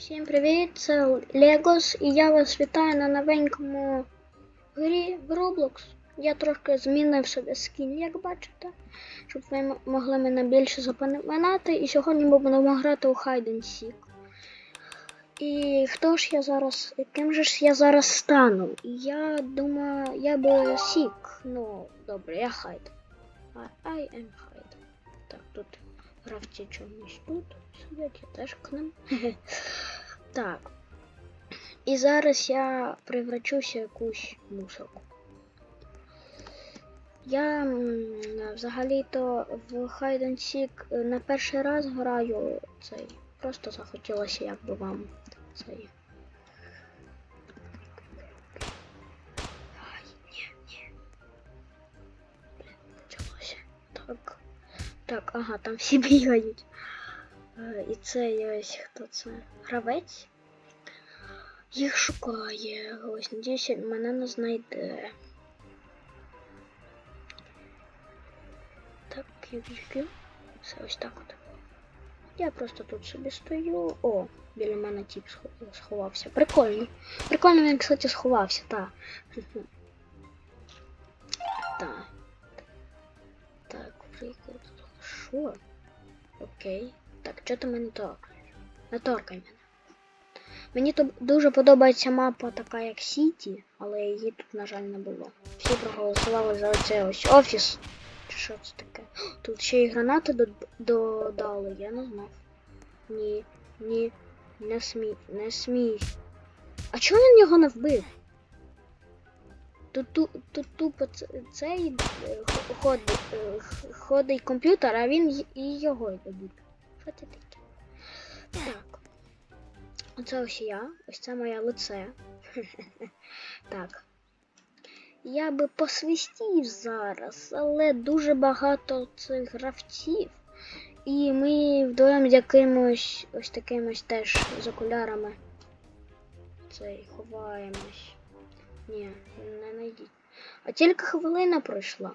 Всім привіт! Це Легос і я вас вітаю на новенькому грі в Roblox. Я трошки змінив собі скін, як бачите, щоб ви могли мене більше запам'ятати. І сьогодні ми будемо грати у Hide and Seek. І хто ж я зараз, яким же ж я зараз стану? Я думаю, я би Seek. Ну, добре, я Hide. I, am Hide. Так, тут гравці чомусь тут сидять, я теж к ним. Так. І зараз я превращуся в якусь мусорку. Я взагалі-то в Hide and Seek на перший раз граю цей. Просто захотілося як би вам цей. Ай, ні, ні. Блін, почалося. Так. Так, ага, там всі бігають. Е, І це ось хто це? Гравець? Їх шукає. Ось, надіюся, мене не знайде. Так, кю-кю-кю. Все ось так от. Я просто тут собі стою. О, біля мене тіп сховався. Прикольно. Прикольно він, кстати, сховався. Так. Так, Що? Окей. Так, що ти мене торкаєш? Не торкай мене. Мені тут дуже подобається мапа така як Сіті, але її тут, на жаль, не було. Всі проголосували за оце ось офіс. Що це таке? Тут ще й гранати додали, я не знав. Ні, ні, не смій, не смій. А чого він його не вбив? Тут, тупо цей е, ходить, е, ходить комп'ютер, а він і його добив. Що це таке? Так. Оце ось я, ось це моє лице. так. Я би посвистів зараз, але дуже багато цих гравців. І ми вдвоєм якимось ось таким ось теж з окулярами. Цей ховаємось. Ні, не найдіть. А тільки хвилина пройшла.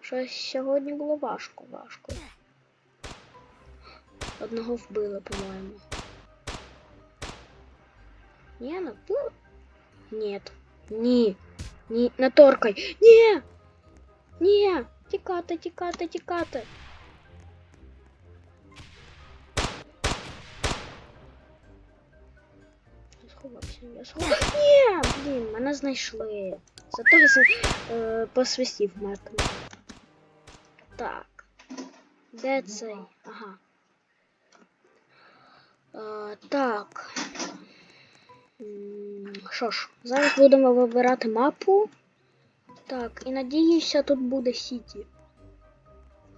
Щось сьогодні було важко, важко. Одного вбили, по-моєму. Ні, не вбили? Ні. Ні. Ні, не торкай. Ні! Ні! Тікати, тікати, тікати. Ні! Блін, мене знайшли. Зато я е, посвистів мертвий. Так. Де цей? Ага. Е, так. Що ж, зараз будемо вибирати мапу. Так, і надіюся, тут буде Сіті.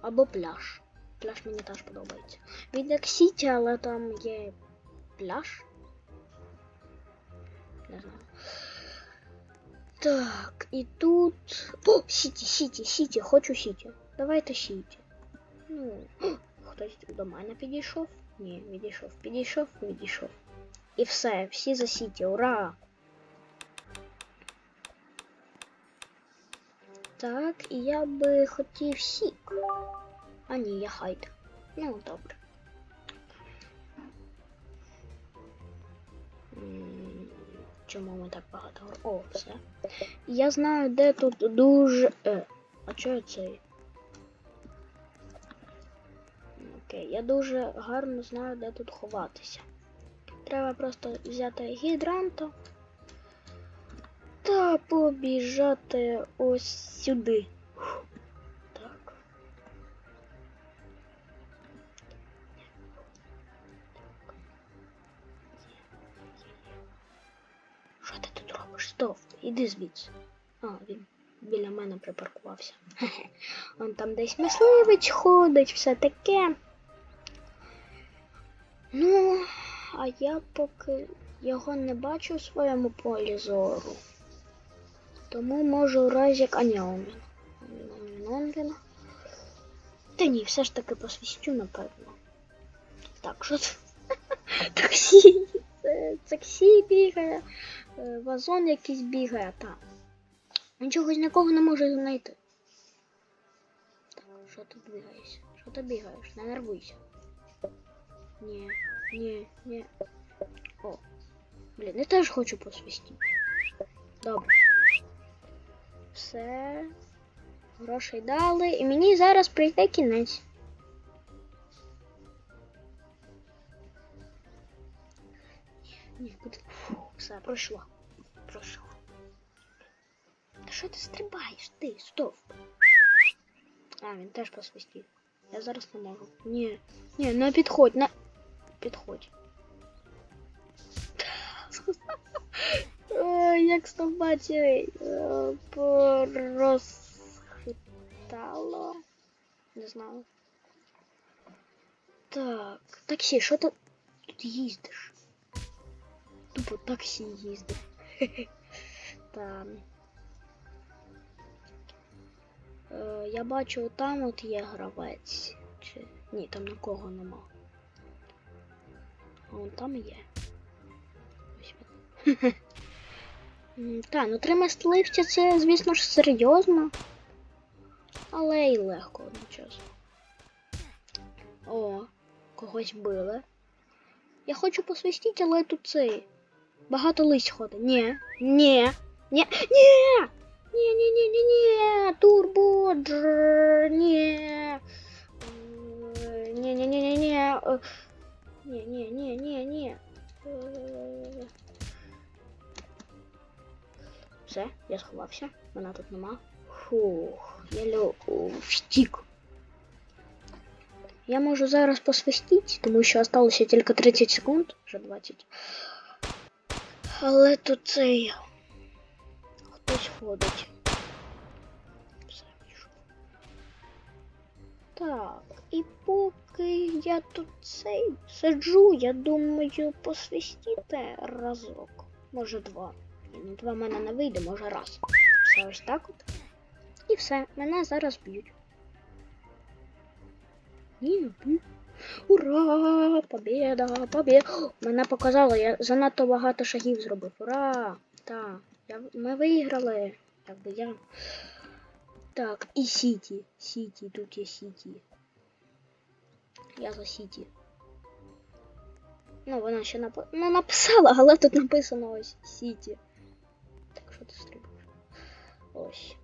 Або пляж. Пляж мені теж подобається. Він як Сіті, але там є пляж. Не знаю. Так, і тут. О, Сіті, Сіті, Сіті, хочу Сіті. Давайте Сіті. Ну, хтось до мене підійшов? Ні, відійшов, підійшов, відійшов. І все, всі за Сіті, ура! Так, і я би хотів сік. А ні, я хайд. Ну, добре. Чому ми так багато? О, все. Я знаю, де тут дуже. Е, а чого цей? Окей, я дуже гарно знаю, де тут ховатися. Треба просто взяти гідранта та побіжати ось сюди. Іди звідси. А, він біля мене припаркувався. Он там десь мисливець ходить, все таке. Ну, а я поки його не бачу у своєму полі зору. Тому можу разі... А ні, он він. Він. Та ні, все ж таки посвістю, напевно. Так, що це? Таксі. Таксі бігає. Е, Вазон якийсь бігає, так. Нічого нікого не можу знайти. Так, що ти бігаєш? Що ти бігаєш? Не нервуйся. Ні. Ні, ні. О. Блін, я теж хочу посвистіти. Добре. Все. Грошей дали. І мені зараз прийде кінець. Ні, ні, буде. Фу, все, пройшло. Пройшло. Та що ти стрибаєш? Ти, стоп. А, він теж посвистів. Я зараз не можу. Ні. Ні, не підходь, не. Підходь. Ой, як собачий е, порозхитало. Не знаю. Так, таксі, що ти тут їздиш? Тупо таксі їздиш. Там. Е, я бачу, там от є гравець. Чи... Ні, там нікого нема. А вон там є. Ось він. Та, ну три мисливця це, звісно ж, серйозно. Але й легко одночасно. О, когось били. Я хочу посвистіти, але тут цей. Багато лись ходить. Ні. Ні. Ні. Ні. Ні, ні, ні, ні, ні. Турбо. Др. Ні. Е, Ні, ні, ні, ні, ні. Е, Ні, ні, ні, ні, ні. Е, Все, я сховався. Мене тут нема. Фух, я лю втік. Я можу зараз посвистіти, тому що осталося тільки 30 секунд, вже 20. Але тут цей. Хтось ходить. Так, і поки я тут цей сиджу, я думаю посвистіти разок. Може два. Ну, два мене не вийде, може раз. Все ось так от. І все, мене зараз б'ють. Ні, не б'ють. Ура! Побєда! О, Мене показало, я занадто багато шагів зробив. Ура! Так, ми виграли. Якби я. Так, і Сіті. Сіті, тут є Сіті. Я за Сіті. Ну, вона ще нап... не написала, але тут написано ось Сіті. Так що ти стрибаєш? Ось.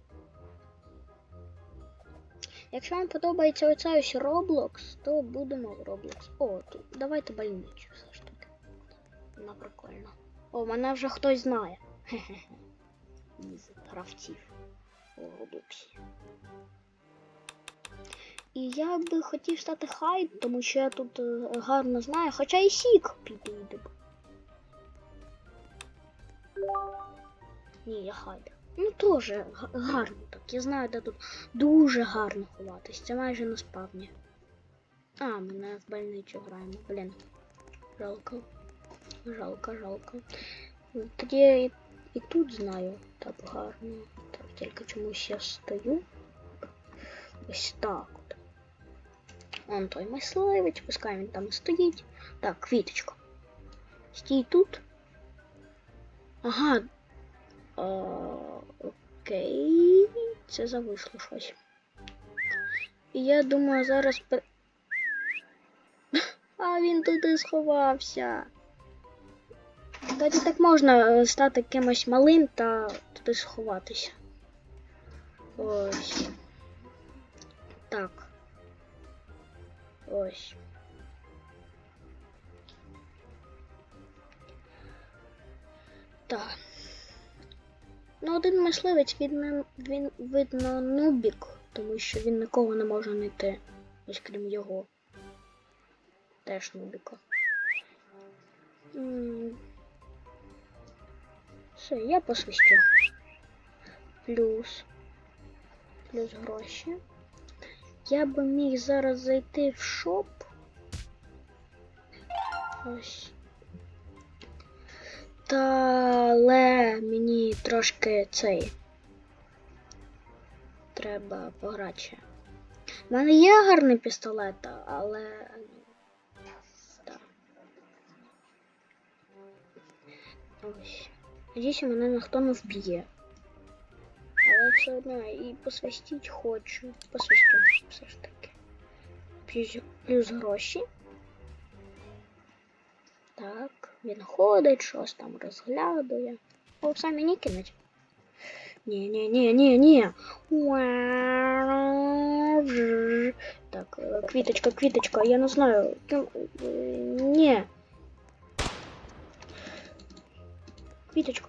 Якщо вам подобається оця ось Roblox, то будемо в Roblox. О, тут давайте больничу все ж таки. Вона прикольна. О, мене вже хтось знає. Хе-хе-хе. Із гравців у Роблоксі. І я би хотів стати хайд, тому що я тут е, гарно знаю, хоча і сік підійде б. Ні, я хайд. Ну теж га- гарно так. Я знаю, де тут дуже гарно ховатись. Це майже на спавні. А, ми не в больницю граємо. Блін. Жалко. Жалко, жалко. Тоді я і, і тут знаю так гарно. Так, тільки чомусь я стою. Ось так от. Он той мисливець, пускай він там стоїть. Так, квіточка. Стій тут. Ага. А, окей. Це зависло щось. І я думаю, зараз. пер- А він туди сховався. Кстати, так можна е, стати кимось малим та туди сховатися. Ось. Так. Ось. Так. Ну, один мисливець він, він видно нубік, тому що він нікого не може знайти, ось крім його. Теж нубіка. Все, я посвистю. Плюс. Плюс гроші. Я би міг зараз зайти в шоп. Ось. Та але мені трошки цей. Треба пограти ще. У мене є гарний пістолет, але. ну, Так. Ось. Надіюсь, мене ніхто не вб'є. Але все одно і посвистіть хочу. Посвистю все ж таки. Плюс, плюс гроші. Так, він ходить, щось там розглядує. О, все мені кинуть. Ні, ні, ні, ні, ні. Так, е, квіточка, квіточка, я не знаю. Ким- е, Ні. Квіточка.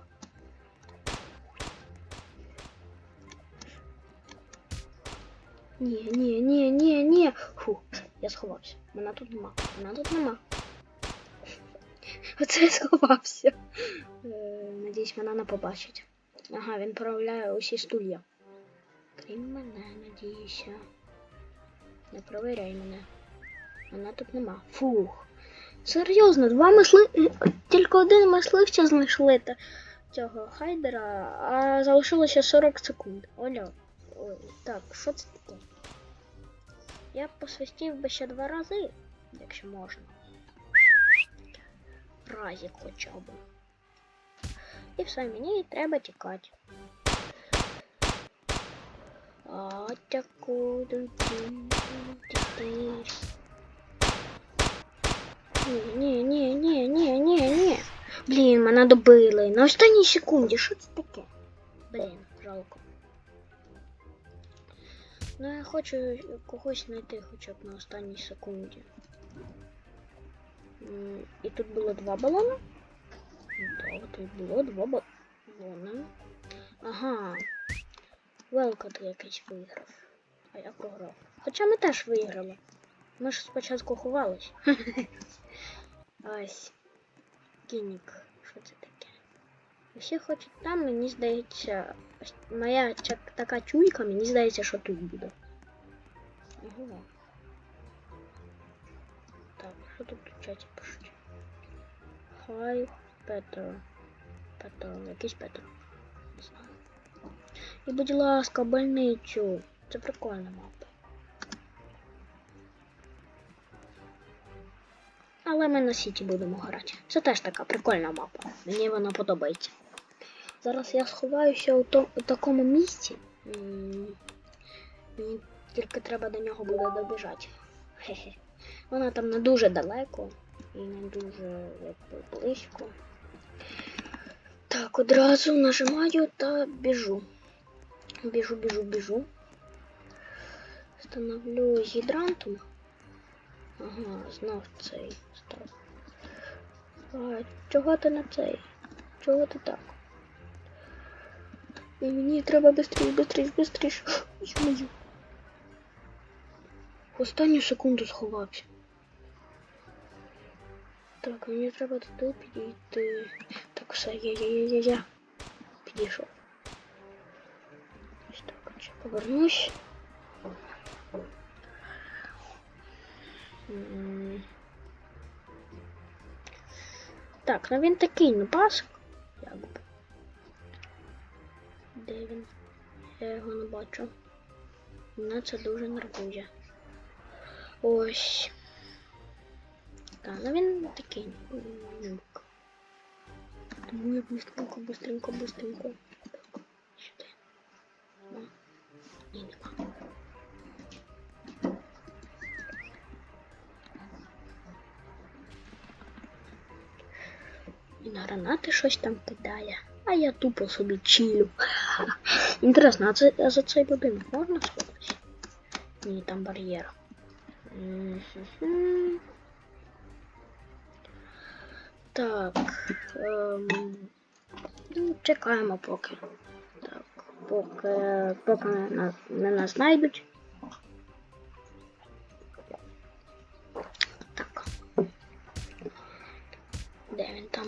Ні, ні, ні, ні, ні. Фу, я сховався. Мене тут нема. Мене тут нема. Оце я сховався. Е, Надіюсь, мене не побачить. Ага, він проявляє усі стулья. Крім мене, надіюся. Не провіряй мене. Мене тут нема. Фух. Серйозно, два мисли. Тільки один мисливця знайшли та цього хайдера, а залишилося 40 секунд. Оля. Так, що це таке? Я б посвистів би ще два рази, якщо можна. Разік хоча б. І все, мені треба тікати. А таку Ні, ні, ні, ні, ні, ні. Блін, мене добили. На останній секунді. Що це таке? Блін, жалко. Ну я хочу когось знайти хоча б на останній секунді. І тут було два балони. Так, тут було два балони. Ага. Велкот якийсь виграв. А я програв. Хоча ми теж виграли. Ми ж спочатку ховались. Ось. Кінік. Що це таке? Всі хочуть там, мені здається. Моя така чуйка, мені здається, що тут буде. Ого. Так, що тут чаті пишуть? Хай Петро. Петро, якийсь Петро. Не знаю. І будь ласка, больницю. Це прикольна мапа. Але ми на сіті будемо грати. Це теж така прикольна мапа. Мені вона подобається. Зараз я сховаюся у, то, у такому місці. Мені тільки треба до нього буде добіжати. Хе-хе. Вона там не дуже далеко і не дуже якби, близько. Так, одразу нажимаю та біжу. Біжу, біжу, біжу. Становлю гідрантом. Ага, знов цей став. А, чого ти на цей? Чого ти так? І мені треба бистріш, бистріш, бистріш. В останню секунду сховався. Так, мені треба туди підійти. Так, все, я, я, я, я, я. Підійшов. Ось так, ще повернусь. Так, ну він такий не пасок. Якби. Де він? Я його не бачу. Мене це дуже нервує. Ось. Так, ну він такий. м, Тому я быстренько, быстренько, быстренько. Так, сюди. О, Ні, нема. І на гранати щось там кидає. А я тупо собі чилю. Інтересно, а, це, а за цей будинок можна сходитися? Ні, там бар'єр. Так. Ем, ну, чекаємо поки. Так, поки, поки нас, не нас знайдуть. Так. Де він там?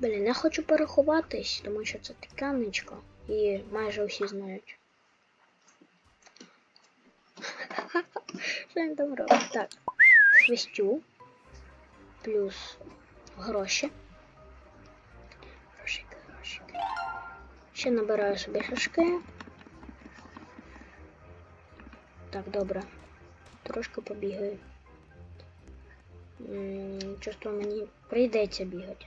Блін, я хочу переховатись, тому що це тиканечко. І майже всі знають. Там робить? Так. Свистю. Плюс гроші. Грошики, грошики. Ще набираю собі шашки. Так, добре. Трошки побігаю. Чувствую, мені прийдеться бігати.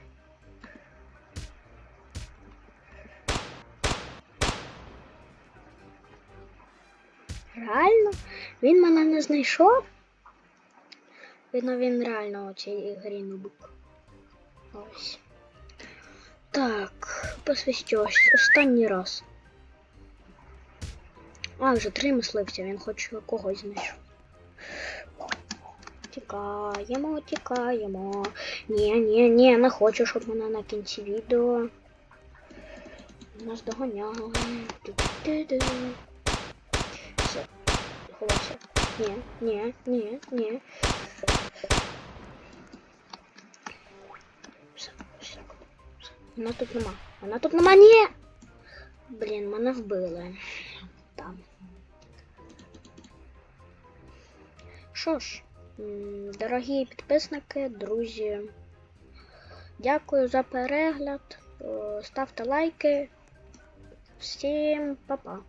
Реально? Він мене не знайшов? Видно, він реально у цій. Ось. Так, посвящусь останній раз. А, вже три мисливця, він хоч когось знайшов. Тікаємо, тікаємо. Ні, ні, ні, не хочу, щоб мене на кінці відео. Нас доганяли. Ховайся. Ні, ні, ні, ні. Вона тут нема. Вона тут нема, ні! Блін, мене вбили. Там. Що ж, дорогі підписники, друзі, дякую за перегляд. Ставте лайки. Всім па-па.